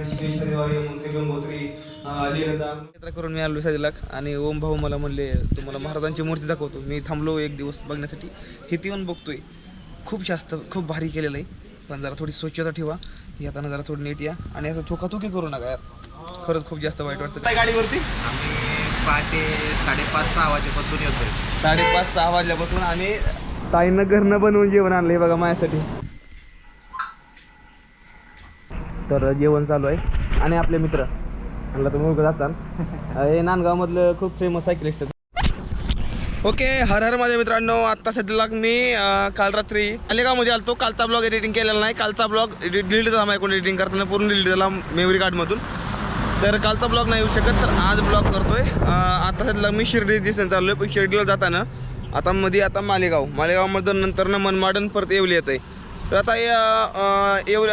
ऋषिकेश गंगोत्री यात्रा करून मी आलो सजलाक आणि ओम भाऊ मला म्हणले तुम्हाला महाराजांची मूर्ती दाखवतो. मी थांबलो एक दिवस बघण्यासाठी. इथे येऊन बघतोय. खूप जास्त खूप भारी केलेलं आहे. पण जरा थोडी स्वच्छता ठेवा. येताना जरा थोडी नीट या. आणि असं थोकाथोकी करू नका यार. खरंच खूप जास्त वाईट वाटतं. काय गाडीवरती? आम्ही पहाटे साडेपाच सहा वाजेपासून येतोय. साडेपाच सहा वाजल्यापासून आणि ताईनं घरनं बनवून जेवण आणलं हे बघा माझ्यासाठी. तर जेवण चालू आहे. आणि आपले मित्र म्हणलं तुम्ही उगा जाताल हे नांदगावमधलं खूप फेमस सायकलिस्ट ओके हर हर माझ्या मित्रांनो आत्ता सध्याला मी काल रात्री अलेगावमध्ये आलतो. कालचा ब्लॉग एडिटिंग केलेला नाही. कालचा ब्लॉग डिलीट झाला माझ्याकडून एडिटिंग करताना. पूर्ण डिलीट झाला मेमरी कार्डमधून तर कालचा ब्लॉग नाही येऊ शकत तर आज ब्लॉग करतोय. आता सध्याला मी शिर्डी दिसून चाललोय पण शिर्डीला जाताना. आता मध्ये आता मालेगाव. मालेगावमधून नंतर ना मनमाडन परत येवली येत आहे तर आता या येव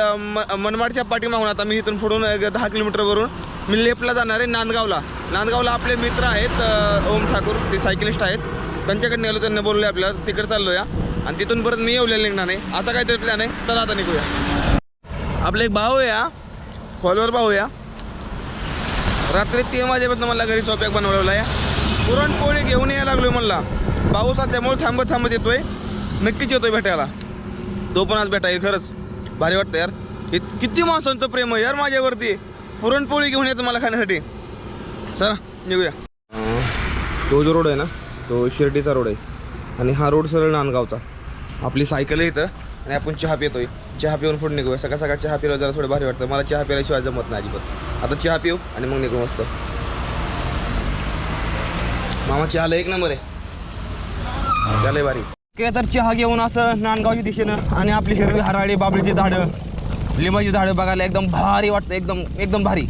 मनमाडच्या पाठीमागून आता मी इथून पुढून एक दहा किलोमीटरवरून मी लेपला जाणार आहे नांदगावला. नांदगावला आपले मित्र आहेत ओम ठाकूर ते सायकलिस्ट आहेत. त्यांच्याकडे नेलो त्यांनी बोलले आपल्याला तिकडे चाललो या आणि तिथून परत मी येवलेला निघणार नाही. आता काहीतरी प्लॅन आहे. चला आता निघूया. आपले एक भाऊ या फॉलोअर भाऊ या रात्री तीन वाजेपासून मला घरी चौप्याक बनवलेला आहे पुरणपोळी घेऊन यायला लागलो म्हणला. पाऊस असल्यामुळे थांबत थांबत येतोय. नक्कीच येतोय भेटायला. तो पण आज भेटाय खरंच. भारी वाटतं यार. इत- किती माणसांचं प्रेम आहे यार माझ्यावरती. पुरणपोळी घेऊन येतं मला खाण्यासाठी. चला निघूया. तो जो रोड आहे ना तो शिर्डीचा रोड आहे. आणि हा रोड सरळ नांदगावचा. आपली सायकल आहे इथं आणि आपण चहा पितोय. चहा पिऊन पुढे निघूया. सकाळ सकाळ चहा पिला जरा थोडं भारी वाटतं. मला चहा प्यायल्याशिवाय जमत नाही अजिबात. आता चहा पिऊ आणि मग निघू मस्त. मामा चहाला एक नंबर आहे. चहा भारी. तर चहा घेऊन असं नांदगावच्या दिशेनं आणि आपली हिरवी हराळी बाबळीची झाडं लिंबाची झाडं बघायला एकदम भारी वाटतं एकदम एकदम भारी.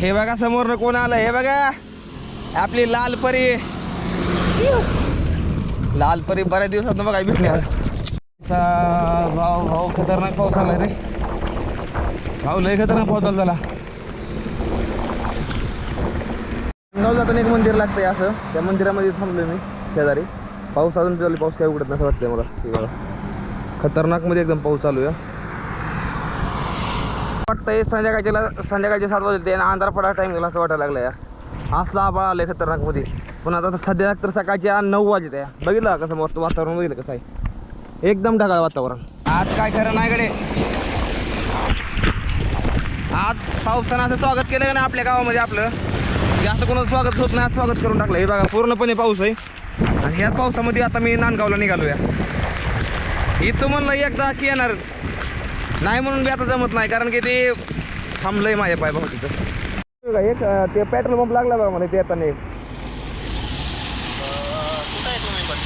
हे बघा समोरनं कोण आलं हे बघा आपली लाल परी. लाल परी बऱ्याच दिवसात बघा भेटली भाऊ भाऊ खतरनाक पाऊस आला रे. भाऊ लय खतरनाक पाऊस आला त्याला. नांदगाव जाताना एक मंदिर लागतंय असं. त्या मंदिरामध्ये थांबलोय मी शेजारी. पाऊस अजून चालू पाऊस काय उघडत नाही वाटतंय मला बघा खतरनाकमध्ये एकदम पाऊस चालू आहे. वाटतंय संध्याकाळच्या संध्याकाळचे सात वाजले आणि अंधार पडा टाईम गेला असं वाटायला लागलं यार. असला आबाळ आलंय आहे खतरनाकमध्ये. पण आता सध्या तर सकाळच्या नऊ वाजत आहे बघितलं कसं मस्त वातावरण बघितलं कसं आहे? एकदम ढगाळ वातावरण. आज काय खरं नाही कडे आज पावसानं असं स्वागत केलं ना आपल्या गावामध्ये आपलं? जास्त कोणाचं स्वागत होत नाही आज स्वागत करून टाकलं हे बघा पूर्णपणे पाऊस आहे. आणि ह्याच पावसामध्ये आता मी नांदगावला निघालो या इथं म्हणलं एकदा की येणारच नाही म्हणून मी आता जमत नाही कारण की ते थांबलंय माझ्या पाय भाऊ तिथं एक ते पेट्रोल पंप लागला बघा मला ते येताना एक.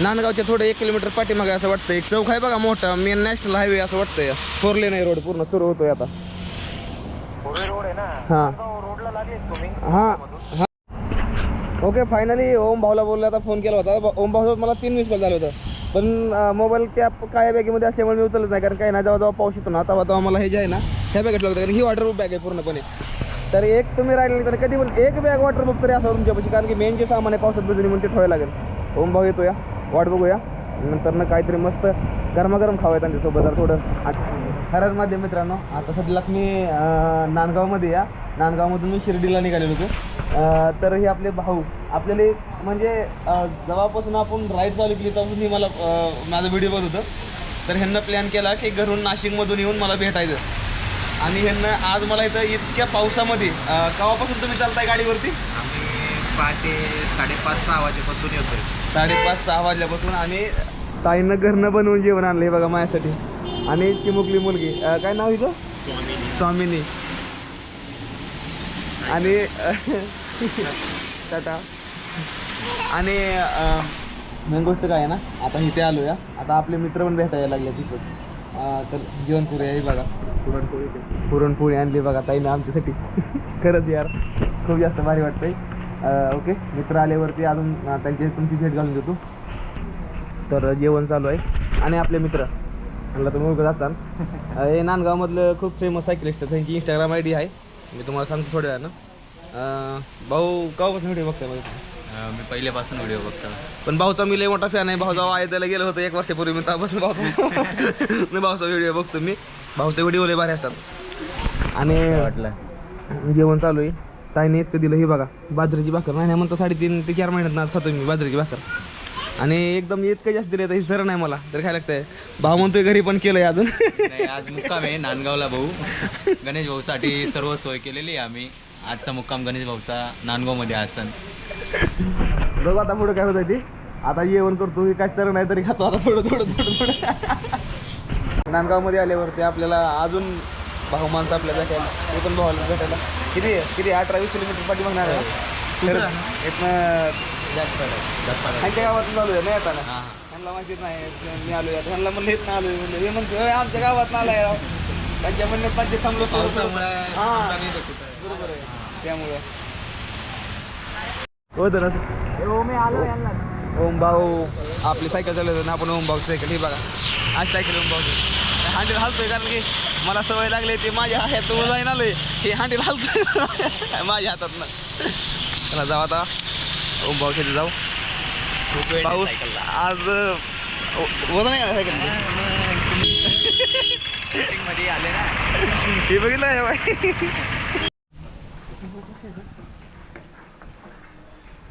नांदगावच्या थोडं एक किलोमीटर पाठीमागे असं वाटतं एक चौक आहे बघा मोठा मेन नॅशनल हायवे असं वाटतंय. फोर लेन रोड पूर्ण सुरू होतोय आता. हां. हां हां. ओके फायनली ओम भाऊला बोलला आता फोन केला होता. ओम भाऊ मला तीन मिस कॉल झालं होतं. पण मोबाईल त्या काय बॅगेमध्ये असल्यामुळे मी उचलत नाही कारण काय ना जेव्हा जेव्हा पाऊस येतो ना तेव्हा तेव्हा मला हे जे आहे ना ह्या बॅगेत लागतं कारण ही वॉटरप्रूफ बॅग आहे पूर्णपणे. तर एक तुम्ही राहिलेली तर कधी पण एक बॅग वॉटरप्रूफ तरी असावं तुमच्यापाशी कारण की मेन जे सामान आहे पावसात भिजून म्हणून ते ठेवायला लागेल. ओम भाऊ येतो या वाट बघूया. नंतर ना काहीतरी मस्त गरमागरम खावं त्यांच्यासोबत जरा थोडं. खरंच मित्रांनो आता सध्याला मी नांदगावमध्ये या. नांदगावमधून मी शिर्डीला निघालेलो होतो. तर हे आपले भाऊ आपल्याला म्हणजे अं, जेव्हापासून आपण राईड चालू केली तेव्हापासून मी मला माझा व्हिडिओ बघत होतं. तर ह्यांना प्लॅन केला की घरून नाशिकमधून येऊन मला भेटायचं. आणि ह्यांना आज मला इथं इतक्या पावसामध्ये केव्हापासून तुम्ही चालताय गाडीवरती? आम्ही पहाटे साडेपाच सहा वाजेपासून येतोय. साडेपाच सहा वाजल्यापासून. आणि ताईनं घरनं बनवून जेवण आणलं हे बघा माझ्यासाठी. आणि चिमुकली मुलगी. काय नाव हिचं? स्वामी स्वामिनी. आणि टाटा. आणि मेन गोष्ट काय आहे ना आता इथे आलो या आता आपले मित्र पण भेटायला लागले तिथं. तर जेवण करूया हे बघा. पुरणपोळी पुरणपोळी आणली बघा ताईने आमच्यासाठी. खरंच यार खूप जास्त भारी वाटतंय. ओके मित्र आल्यावरती अजून त्यांची तुमची भेट घालून देतो. तर जेवण चालू आहे. आणि आपले मित्र म्हणलं तुम्ही उगा जाताल अं, हे नांदगावमधलं खूप फेमस सायकलिस्ट त्यांची इंस्टाग्राम आय डी आहे. मी तुम्हाला सांगतो थोड्या अं, भाऊ केव्हापासून व्हिडिओ बघताय माझे मी पहिल्यापासून व्हिडिओ बघतो. पण भाऊचा मी लय मोठा फॅन आहे. भाऊ जेव्हा अयोध्येला गेलो होतो एक वर्षापूर्वी मी तेव्हापासून भाऊचा. मी भाऊचा व्हिडिओ बघतो मी. भाऊचे व्हिडिओ लय भारी असतात. आणि वाटलं? जेवण चालू आहे. ताईने इतकं दिलं. हे बघा बाजरीची भाकर. नाही म्हणतो साडेतीन ते चार महिन्यात आज खातो मी बाजरीची भाकर. आणि एकदम इतकं जास्त दिलं तर ही सर नाही मला तर काय लागतंय? भाऊ म्हणतोय घरी पण केलंय अजून. नाही आज मुक्काम आहे नांदगावला भाऊ. गणेश भाऊसाठी सर्व सोय केलेली आहे आम्ही. आजचा मुक्काम गणेश भाऊचा नांदगावमध्ये आसन बघू आता पुढं काय होतं ते. आता जेवण करतो हे काय सर नाही तरी खातो आता थोडं थोडं थोडं थोडं. नांदगावमध्ये आल्यावरती आपल्याला अजून भाऊ माणसं आपल्याला भेटायला ते पण भावाला भेटायला. किती किती अठरा वीस किलोमीटर पाठी बघणार आहे. तर ह्यांच्या गावातून चालू आहे नाही येताना ह्यांना माहितीच नाही मी आलोय आता. ह्यांना म्हणलं येत ना आलोय. म्हणलं हे म्हणते "होय, आमच्या गावात आलाय राव. त्यांच्या म्हणण्यात त्यांचे थांबलो हां. बरोबर आहे. त्यामुळे. हो तर ओम भाऊ आपली सायकल चालवत ना आपण ओम भाऊ सायकल ही बघा. आज सायकल ओम भाऊ हँडल हालतोय कारण की मला सवय लागली ते माझ्या हातात जाईन आलोय. हे हँडल हालतोय. माझ्या हातात ना. चला जाऊ आता. ओम भाऊ शेती जाऊ. पाऊस आज नाही का सायकल आले ना हे बघितलं आहे बाई.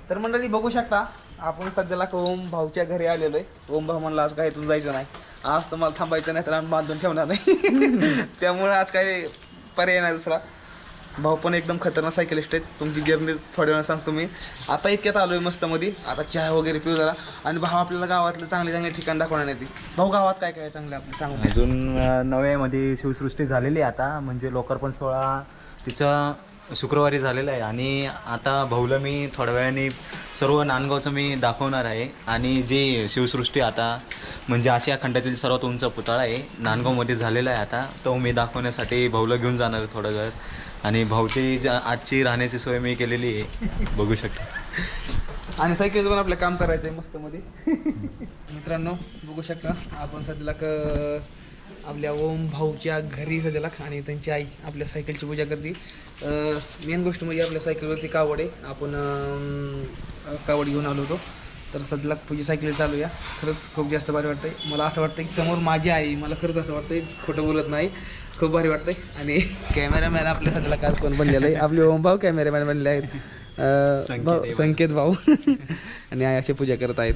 तर मंडळी बघू शकता आपण सध्याला ओम भाऊच्या घरी आलेलो आहे. ओम भाऊ म्हणला आज काय तुला जायचं नाही. आज तुम्हाला थांबायचं नाही तर आम्ही बांधून ठेवणार नाही. त्यामुळे आज काही पर्याय नाही दुसरा. भाऊ पण एकदम खतरनाक सायकलिस्ट आहेत. तुमची जर्नी थोड्या वेळा सांगतो मी. आता इतक्यात आलो आहे मस्तमध्ये. आता चहा वगैरे पिऊ जरा. आणि भाऊ आपल्याला गावातलं चांगले चांगले ठिकाण दाखवणार नाही भाऊ गावात काय काय चांगलं आपलं सांगू अजून नव्यामध्ये शिवसृष्टी झालेली आहे आता. म्हणजे लोकार्पण सोहळा तिचा शुक्रवारी झालेला आहे. आणि आता भाऊला मी थोड्या वेळाने सर्व नांदगावचं मी दाखवणार आहे. आणि जे शिवसृष्टी आता म्हणजे आशिया खंडातील सर्वात उंच पुतळा आहे नांदगावमध्ये झालेला आहे आता. तो मी दाखवण्यासाठी भाऊला घेऊन जाणार आहे थोडं वेळ. आणि भाऊची ज्या आजची राहण्याची सोय मी केलेली आहे. बघू शकता. आणि सायकल पण आपलं काम करायचं आहे मस्त मध्ये. मित्रांनो बघू शकता. आपण सध्याला क आपल्या ओम भाऊच्या घरी सध्याला आणि त्यांची आई आपल्या सायकलची पूजा करते. मेन गोष्ट म्हणजे आपल्या सायकलवरती कावड आहे. आपण अं, कावड घेऊन आलो होतो. तर सध्याला पूजा सायकल चालूया खरंच खूप जास्त भारी वाटतंय. मला असं वाटतं की समोर माझी आई मला खरंच असं वाटतंय. खोटं बोलत नाही. खूप भारी वाटतंय. आणि कॅमेरामॅन आपल्या सध्याला काल कोण बनलेलं आहे? आपले ओम भाऊ कॅमेरामॅन बनले आहेत. अं, संकेत भाऊ- आहे संकेत भाऊ. आणि आई अशी पूजा करत आहेत.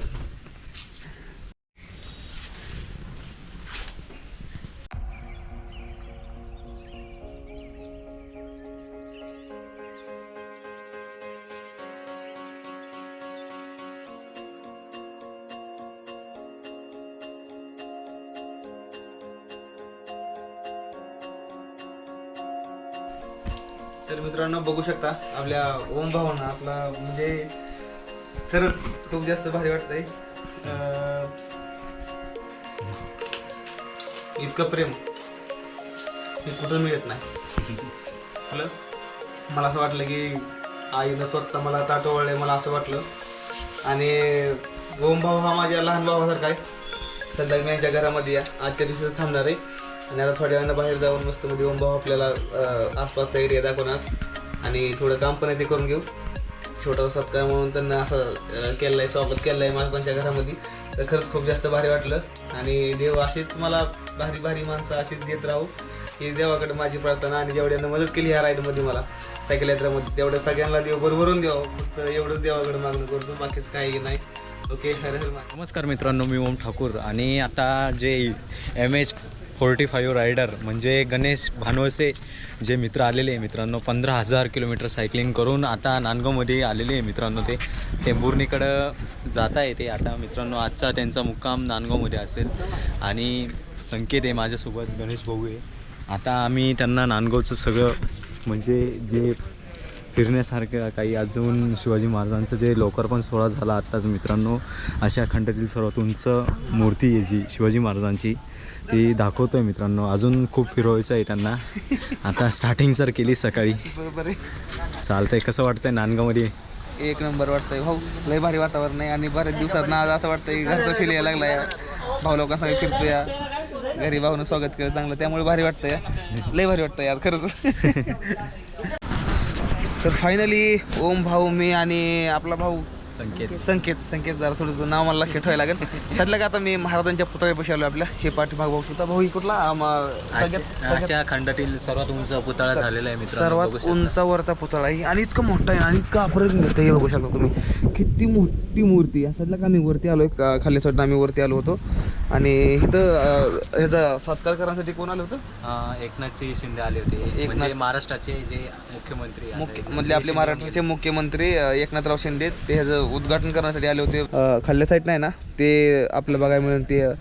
शकता. आपल्या ओम भावांना आपला म्हणजे खरंच खूप जास्त भारी वाटतंय. इतकं प्रेम हे कुठं मिळत नाही. हॅलो? मला असं वाटलं की आईनं स्वतः मला ताट ओळले मला असं वाटलं. आणि ओम भाऊ हा माझ्या लहान भावासारखा आहे. सध्या मी यांच्या घरामध्ये या. आजच्या दिवशी थांबणार आहे. आणि आता थोड्या वेळानं बाहेर जाऊन मस्त मध्ये ओम भाऊ आपल्याला आसपासचा एरिया दाखवणार. आणि थोडं काम पण आहे ते करून घेऊ. छोटा सत्कार म्हणून त्यांना असं केलं आहे स्वागत केलं आहे माणसांच्या घरामध्ये. तर खरंच खूप जास्त भारी वाटलं. आणि देव अशीच मला भारी भारी माणसं अशीच देत राहू. ही देवाकडे माझी प्रार्थना आणि जेवढ्यांना मदत केली ह्या राईडमध्ये मला सायकल यात्रामध्ये तेवढं सगळ्यांना देव बरोबरून द्यावं. फक्त एवढंच देवाकडे मागणं करतो बाकीच काही नाही. ओके हर हर नमस्कार मित्रांनो मी ओम ठाकूर. आणि आता जे M H forty five rider म्हणजे गणेश भानोसे जे मित्र आलेले आहे मित्रांनो पंधरा हजार किलोमीटर सायकलिंग करून आता नांदगावमध्ये आलेले आहे मित्रांनो ते. टेंभुर्णीकडं जाता येते आता मित्रांनो आजचा त्यांचा मुक्काम नांदगावमध्ये असेल. आणि संकेत आहे माझ्यासोबत गणेश भाऊ आहे. आता आम्ही त्यांना नांदगावचं सगळं म्हणजे जे फिरण्यासारखं काही अजून शिवाजी महाराजांचं जे लोकार्पण सोहळा झाला आत्ताच मित्रांनो अशा खंडातील सर्वात उंच मूर्ती आहे जी शिवाजी महाराजांची ती दाखवतोय मित्रांनो. अजून खूप फिरवायचं आहे त्यांना. आता स्टार्टिंग सर केली सकाळी. बरोबर आहे. चालतंय कसं वाटतंय नांदगावमध्ये एक नंबर वाटतंय. भाऊ लय भारी वातावरण आहे आणि बऱ्याच दिवसात ना आज असं वाटतंय घरचं फील यायला लागलाय. भाऊ लोकांसंग फिरतोय. या. घरी भाऊनं स्वागत केलं चांगलं त्यामुळे भारी वाटतंय. या. लय भारी वाटतंय यार खरंच. तर फायनली ओम भाऊ मी आणि आपला भाऊ संकेत. संकेत. संकेत जरा थोडं नाव मला लक्षात ठेवायला लागेल. त्यातलं का आता मी महाराजांच्या पुतळ्यापाशी आलो आपल्या. हे पाठीमाग भाऊ होता भाऊ ही कुठला? सगळ्यात अशा खंडातील सर्वात उंच पुतळा झालेला आहे मित्रांनो. बघू सर्वात शकता. उंचावरचा पुतळा आहे. आणि इतकं मोठा आहे आणि इतकं अप्रतिम दिसतं हे बघू शकता तुम्ही. किती मोठी मूर्ती. असायला का आम्ही वरती आलोय? का खाली चढणं आम्ही वरती आलो होतो. आणि इथं अं, ह्याचा सत्कार करण्यासाठी कोण आलं होतं? हा, एकनाथजी शिंदे आले होते. एकनाथ- म्हणजे महाराष्ट्राचे जे मुख्यमंत्री मुख्य म्हणजे आपले महाराष्ट्राचे मुख्यमंत्री अ, एकनाथराव शिंदे ते ह्याचं उद्घाटन करण्यासाठी आले होते. खाल्ल्या साईड नाही ना? ते आपलं बघायला मिळून ते अ,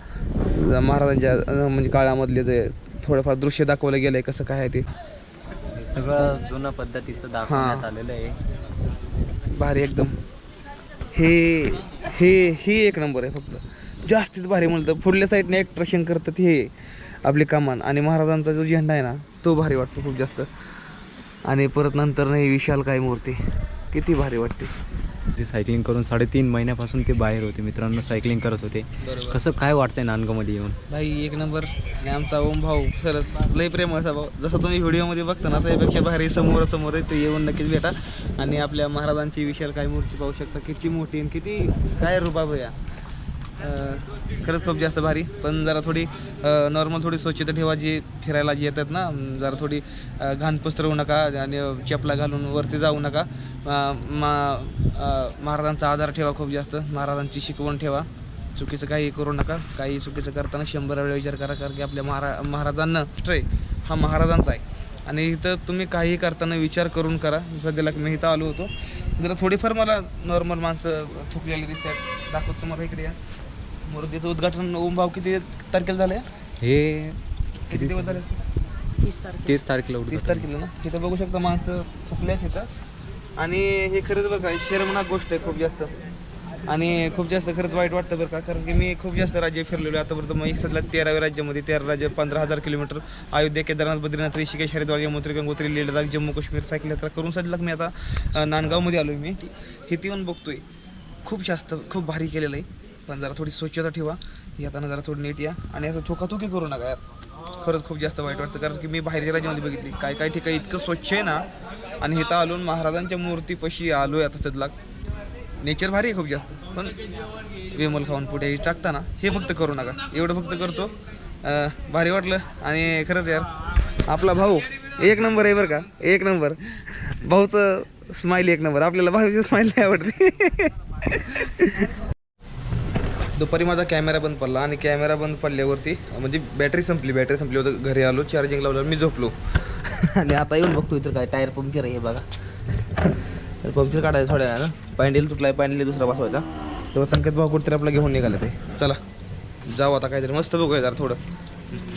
महाराजांच्या अ, म्हणजे काळामधले जे थोडंफार दृश्य दाखवलं गेलंय कसं काय आहे ते. हे सगळं जुनं पद्धतीचं दाखवण्यात आलेलं आहे. भारी एकदम. हे हे ही एक नंबर आहे फक्त. जास्तीत भारी म्हणलं तर पुढल्या साईडने अट्रॅक्शन करतात हे आपले कमान. आणि महाराजांचा जो झेंडा आहे ना तो भारी वाटतो खूप जास्त. आणि परत नंतर ही विशाल काय मूर्ती किती भारी वाटते. जे सायकलिंग करून साडेतीन महिन्यापासून ते बाहेर होते मित्रांनो सायकलिंग करत होते. कसं काय वाटतंय नांदगावमध्ये येऊन? भाई एक नंबर. आणि आमचा ओम भाऊ खरंच लय प्रेम असा भाऊ. जसं तुम्ही व्हिडिओमध्ये बघता ना त्यापेक्षा भारी समोर समोर आहे ते येऊन नक्कीच भेटा. आणि आपल्या महाराजांची विशाल काय मूर्ती पाहू शकता किती मोठी आणि किती काय रुबाब आहे या. अं, खरंच खूप जास्त भारी. पण जरा थोडी नॉर्मल थोडी स्वच्छता ठेवा जी फिरायला जी येतात ना जरा थोडी घाण पसरवू नका आणि चपला घालून वरती जाऊ नका. मा महाराजांचा आधार ठेवा खूप जास्त. महाराजांची शिकवण ठेवा. चुकीचं काही करू नका. काही चुकीचं करताना शंभर वेळा विचार करा कारण की आपल्या महारा महाराजांना ट्रे हा महाराजांचा आहे. आणि इथं तुम्ही काही करताना विचार करून करा. सध्याला मी इथं आलो होतो. जरा थोडीफार मला नॉर्मल माणसं थुकलेली दिसतात. दाखवत तुम्हाला इकडे या. मूर्तीचं उद्घाटन ओम भाऊ किती तारखेला झालं हे किती दिवस झाले? तीस तारखेला. उद्घाटन. तीस तारखेला ना? इथं बघू शकता माणसं थुकल्यात इथं. आणि हे खरंच बरं का शर्मनाक गोष्ट आहे खूप जास्त. आणि खूप जास्त खरंच वाईट वाटतं बरं का कारण की मी खूप जास्त राज्य फिरलेलो आहे. आतापर्यंत मग सध्या तेराव्या राज्यामध्ये तेरा राज्य पंधरा हजार किलोमीटर. अयोध्या केदारनाथ बद्रीनाथ ऋषिकेश हरिद्वार यमुत्री गंगोत्री लडाख जम्मू काश्मीर सायकल यात्रा करून सध्या मी आता नांदगावमध्ये आलो मी. हे ती पण बघतोय. खूप जास्त खूप भारी केलेलं आहे. पण जरा थोडी स्वच्छता ठेवा. येताना जरा थोडी नीट या. आणि असं थोकाथोकी करू नका यार. खरंच खूप जास्त वाईट वाटतं कारण की मी बाहेरच्या राज्यामध्ये बघितली. काय काय ठिकाणी इतकं स्वच्छ आहे ना आणि इथं आलून महाराजांच्या मूर्तीपाशी आलो आहे आता सध्या नेचर भारी आहे खूप जास्त. पण विमल खाऊन पुढे टाकताना हे फक्त करू नका. एवढं फक्त करतो. भारी वाटलं. आणि खरंच यार आपला भाऊ एक नंबर आहे बरं का. एक नंबर. भाऊचं स्माईल एक नंबर. आपल्याला भाऊची स्माईल नाही आवडते. दुपारी माझा कॅमेरा बंद पडला आणि कॅमेरा बंद पडल्यावरती म्हणजे बॅटरी संपली बॅटरी संपली होतं. घरी आलो चार्जिंग लावल्यावर मी झोपलो. आणि आता येऊन बघतो इथं काय टायर पंक्चर आहे हे बघा. पंक्चर काढायचं थोड्या वेळानं. पॅन्डेल तुटलाय पॅन्डेल दुसरा बसवायचा. तेव्हा संकेत भाऊ कुठेतरी आपला घेऊन निघाले ते. चला जाऊ आता काहीतरी. मस्त बघूया जरा थोडं.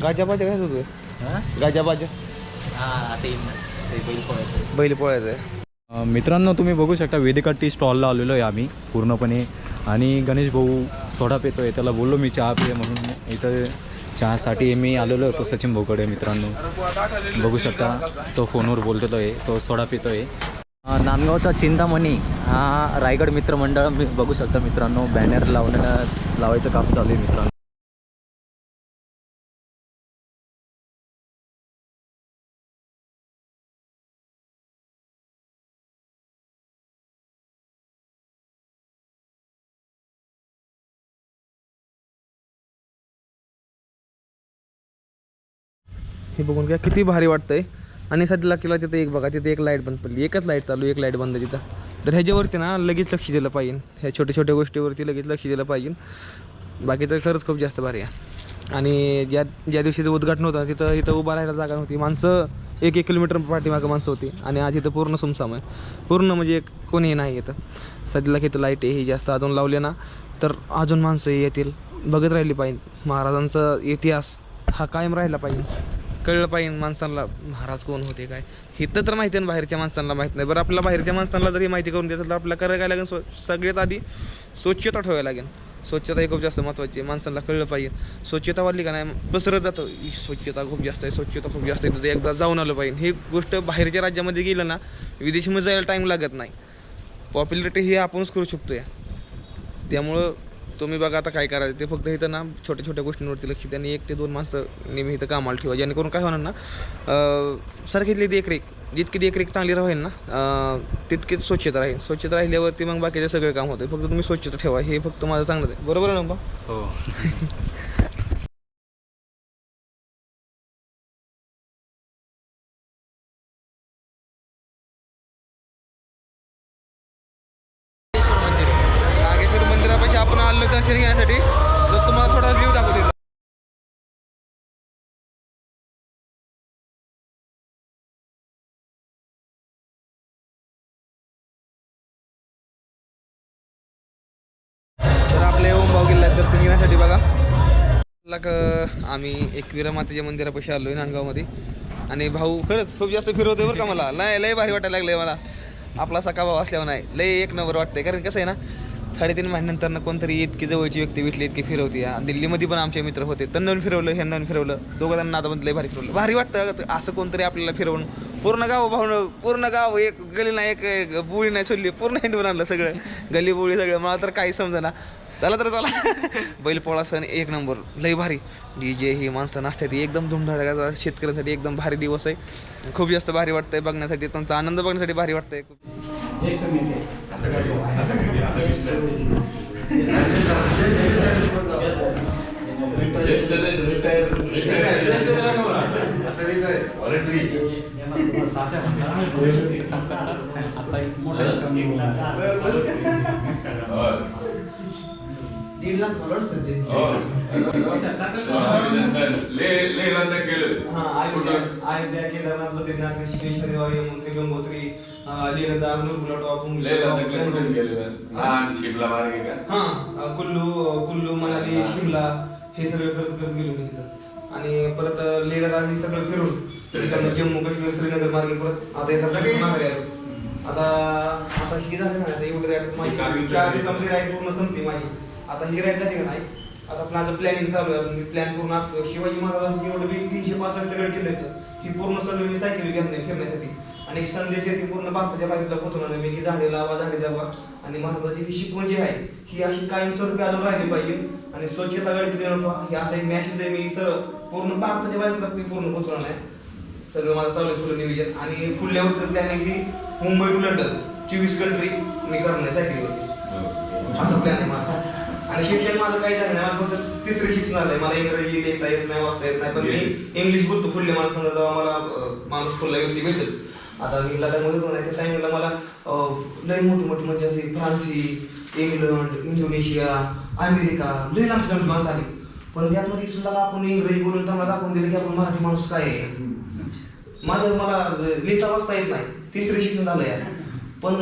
गाजा बाजा काय हा? गाजा बाजा. हा, बैल पोळ्याचं. बैल पोळायचं. आहे मित्रांनो तुम्ही बघू शकता वेदिका टी स्टॉलला आलेलो आहे आम्ही. पूर्णपणे आणि गणेश भाऊ सोडा पितो आहे त्याला बोललो मी चहा पिये म्हणून. इथं चहासाठी मी आलेलो होतो सचिन भाऊकडे मित्रांनो. बघू शकता तो फोनवर बोललेलो आहे तो सोडा पितो आहे नांदगावचा चिंतामणी हा रायगड मित्रमंडळ मी बघू शकता मित्रांनो बॅनर लावण्याला लावायचं काम चालू आहे मित्रांनो. हे बघून घ्या. किती भारी वाटतंय. आणि सध्या तिला तिथं एक बघा तिथे एक लाइट बंद पडली. एकच लाइट चालू एक लाइट बंद आहे तिथं. तर ह्याच्यावरती ना लगेच लक्ष दिलं पाहिजे. ह्या छोट्या छोट्या गोष्टीवरती लगेच लक्ष दिलं पाहिजे. बाकीचं खरंच खूप जास्त भारी आहे. आणि ज्या ज्या दिवशीचं उद्घाटन होतं तिथं इथं उभा राहायला जागा नव्हती. माणसं एक एक किलोमीटर पाठीमागं माणसं होती. आणि आज इथं पूर्ण सुमसाम आहे. पूर्ण म्हणजे कोणीही नाही येतं सध्याला इथं लाइट आहे हे जास्त अजून लावले ना तर अजून माणसं येतील. बघत राहिली पाहिजे. महाराजांचा इतिहास हा कायम राहिला पाहिजे. कळलं पाहिजे माणसांना महाराज कोण होते काय? हे तर माहिती आहे ना बाहेरच्या माणसांना माहीत नाही. बरं आपल्याला बाहेरच्या माणसांना जरी माहिती करून द्यायचं तर आपल्याला करायला काय लागेल? स्व सगळ्यात आधी स्वच्छता ठेवावी लागेल. स्वच्छता ही खूप जास्त महत्त्वाची आहे. माणसांना कळलं पाहिजे. स्वच्छता वाढली का नाही? पसरत जातं. ही स्वच्छता खूप जास्त आहे. स्वच्छता खूप जास्त आहे. तर ते एकदा जाऊन आलं पाहिजे. ही गोष्ट बाहेरच्या राज्यामध्ये गेलं ना विदेशीमध्ये जायला टाईम लागत नाही. पॉप्युलरिटी ही आपणच करू शकतो या त्यामुळं तुम्ही बघा आता काय करायचं ते फक्त इथं ना छोट्या छोट्या गोष्टींवरती लक्ष आणि एक ते दोन माणसं नेहमी इथं कामाला ठेवा. जेणेकरून काय होणार ना सारखीतली देखरेख जितकी देखरेख चांगली राहील ना तितकीच स्वच्छता राहील. स्वच्छता राहिल्यावरती मग बाकीचे सगळे काम होते फक्त तुम्ही स्वच्छता ठेवा. हे फक्त माझं चांगलं आहे. बरोबर आहे ना बा? हो. दर्शन घेण्यासाठी. तर तुम्हाला थोडा व्ह्यू दाखवते तर आपले किल्ल्यात दर्शन घेण्यासाठी बघा. आम्ही एकविरा मातेच्या मंदिरापाशी आलोय नांदगावमध्ये. आणि भाऊ खरंच खूप जास्त फिरवतोय बरं का मला. लय लय भारी वाटायला लागलंय मला. आपला सखा भाऊ असल्यावर नाही. लय एक नंबर वाटतंय. कारण कसं आहे ना साडेतीन महिन्यानंतर कोणतरी इतकी जवळची व्यक्ती भेटली इतकी फिरवते. दिल्लीमध्ये पण आमचे मित्र होते. त्यांना फिरवलं ह्यांना फिरवलं. दोघं त्यांना आता लय भारी फिरवलं. भारी वाटतं असं कोणतरी आपल्याला फिरवून. पूर्ण गाव भावनं पूर्ण गाव एक गली नाही एक बोळी नाही सोडली. पूर्ण हिंडून आणलं सगळं. गली बोळी सगळं. मला तर काही समजेना. चला तर चला. बैलपोळा सण एक नंबर. लय भारी. डी जे ही माणसं नाचतात. एकदम धुमधडाका शेतकऱ्यांसाठी एकदम भारी दिवस आहे. खूप जास्त भारी वाटतंय बघण्यासाठी. त्यांचा आनंद बघण्यासाठी भारी वाटतंय. खूप दीड लाख डॉलर्स हा केदारनाथ बद्रीनाथ गंगोत्री लेह लडाख नूरपुला टॉप हा कुल्लू कुल्लू मनाली शिमला हे सगळं करत करत गेलो मी तिथं. आणि परत लेह लडाख हे सगळं फिरून तिकडनं जम्मू काश्मीर श्रीनगर मार्गे परत. आता याचा ट्रॅक मागे आलो. आता आता ही झाली ना आता एवढी राईड माझी. चार दिवसामध्ये राईड पूर्ण संपली माझी. आता ही राईड झाली का नाही? आता माझं प्लॅनिंग चालू आहे. मी प्लॅन पूर्ण आप- शिवाजी महाराजांची एवढं मी तीनशे पासष्ट गड केलं होतं ही पूर्ण सगळं मी सायकल घेऊन फिरण्यासाठी. आणि संदेश आहे ती पूर्ण भारताच्या बाजूला पोहोचवणार आहे मी की झाडे लावा झाडे जगवा. आणि महाराजाची ही शिकवण जी आहे? ही अशी कायमस्वरूपी अजून राहिली पाहिजे. आणि स्वच्छता ठेवा. ही असा एक मॅसेज आहे. मी सर पूर्ण भारताच्या बाजूला मी पूर्ण पोहोचवणार आहे. सगळं माझं चालू आहे फुलं नियोजन. आणि पुढल्यावर तर प्लॅन आहे की मुंबई टू लंडन चोवीस कंट्री मी करणार सायकलीवर असा प्लॅन आहे माझा. आणि शिक्षण माझं काही झालं नाही. माझं फक्त तिसरं शिक्षण झालंय मला इंग्रजी लिहिता येत नाही वाचता येत नाही. पण मी इंग्लिश बोलतो. पुढल्या माणसाला जेव्हा मला माणूस पुढल्या व्यक्ती भेटेल आता मी लग्नामध्ये म्हणायच्या टाइमला मला लय मोठी मोठी म्हणजे अशी फ्रान्सी इंग्लंड इंडोनेशिया अमेरिका लय लांबची लांबची माणसं आली. पण त्यामध्ये सुद्धा आपण इंग्रजी बोलून त्यांना दाखवून दिलं की आपण मराठी माणूस काय आहे? माझं मला लिहिता वाचता येत नाही. तिसरे शिक्षण झालं यार पण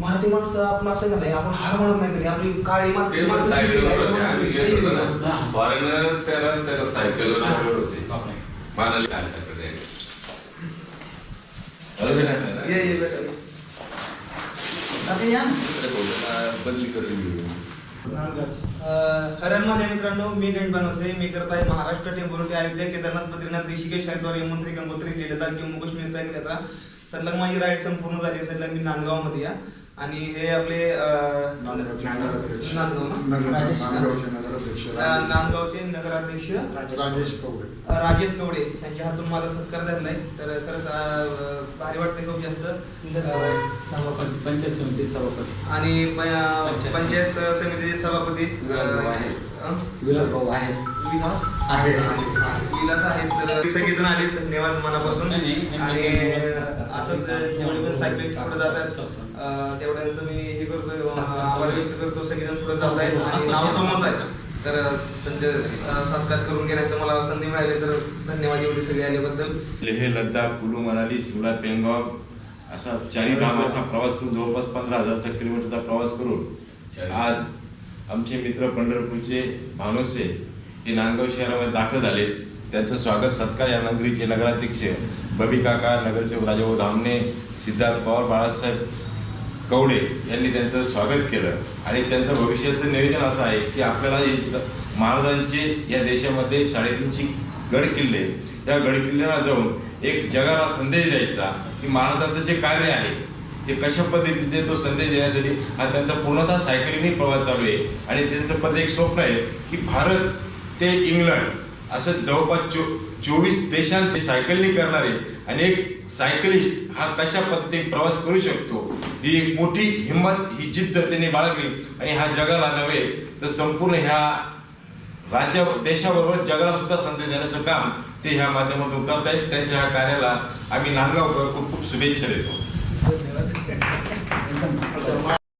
मराठी माणसं आपण असं का नाही आपण हार म्हणत नाही आपली काळी माणसं आहे? फॉरेनर सायकलवर होते. मानाली चालतात ये, ये, बेटा. बदली करून घेऊ अं, हरण माझ्या मित्रांनो मी गणेश बनवसे मी करत आहे महाराष्ट्र टेम्पोरिटी अयोध्या केदारनाथ बद्रीनाथ ऋषिकेश हरिद्वार यमुनत्री गंगोत्री लेह लडाख जम्मू काश्मीरचा एक यात्रा सलग माझी राईड संपूर्ण झाली आहे मी नांदगावमध्ये या आणि हे आपले नांदगावचे नगराध्यक्ष. राजेश कवडे राजेश कवडे यांच्या हातून माझा सत्कार झालाय तर खरंच भारी वाटते खूप जास्त. सभापती पंचायत समिती सभापती. आणि पंचायत समितीचे सभापती विलास भाऊ आहे. विलास? आहे. विलास आहेत तर सगळेजण आले धन्यवाद मनापासून. आणि असंच जेवढे पण सायकलिस्ट पुढे जातात तेवढ्यांचं मी हे करतो आभार व्यक्त करतो सगळेजण पुढे जात आहेत आणि नाव कमवत आहेत तर त्यांचे सत्कार करून घेण्याचं मला संधी मिळाली तर धन्यवाद एवढे सगळे आल्याबद्दल. लेह लद्दाख कुलू मनाली शिमला पेंगॉंग असा चारी धाम असा प्रवास करून जवळपास पंधरा हजारचा किलोमीटरचा प्रवास करून आज आमचे मित्र पंढरपूरचे भानोसे हे नांदगाव शहरामध्ये दाखल झाले. त्यांचं स्वागत सत्कार या नगरीचे नगराध्यक्ष बबी काका नगरसेवक राजाभाऊ धामणे सिद्धार्थ पवार बाळासाहेब कवडे यांनी त्यांचं स्वागत केलं. आणि त्यांचं भविष्याचं नियोजन असं आहे की आपल्याला महाराजांचे या देशामध्ये साडेतीनशे गडकिल्ले त्या गडकिल्ल्यांना जाऊन एक जगाला संदेश द्यायचा की महाराजांचं जे कार्य आहे ते कशा पद्धतीचे तो संदेश देण्यासाठी हा त्यांचा पूर्णतः सायकलीने प्रवास चालू आहे. आणि त्यांचं पद एक स्वप्न आहे की भारत ते इंग्लंड असं जवळपास चो चोवीस देशांचे सायकलिंग करणारे आणि एक सायकलिस्ट हा कशा पद्धतीने प्रवास करू शकतो? ही एक मोठी हिंमत ही जिद्द त्याने बाळगली. आणि हा जगाला नव्हे तर संपूर्ण ह्या राज्या देशाबरोबर जगाला सुद्धा संधी देण्याचं काम ते ह्या माध्यमातून करत आहेत. त्यांच्या ह्या कार्याला आम्ही नांदगावकर खूप खूप शुभेच्छा देतो.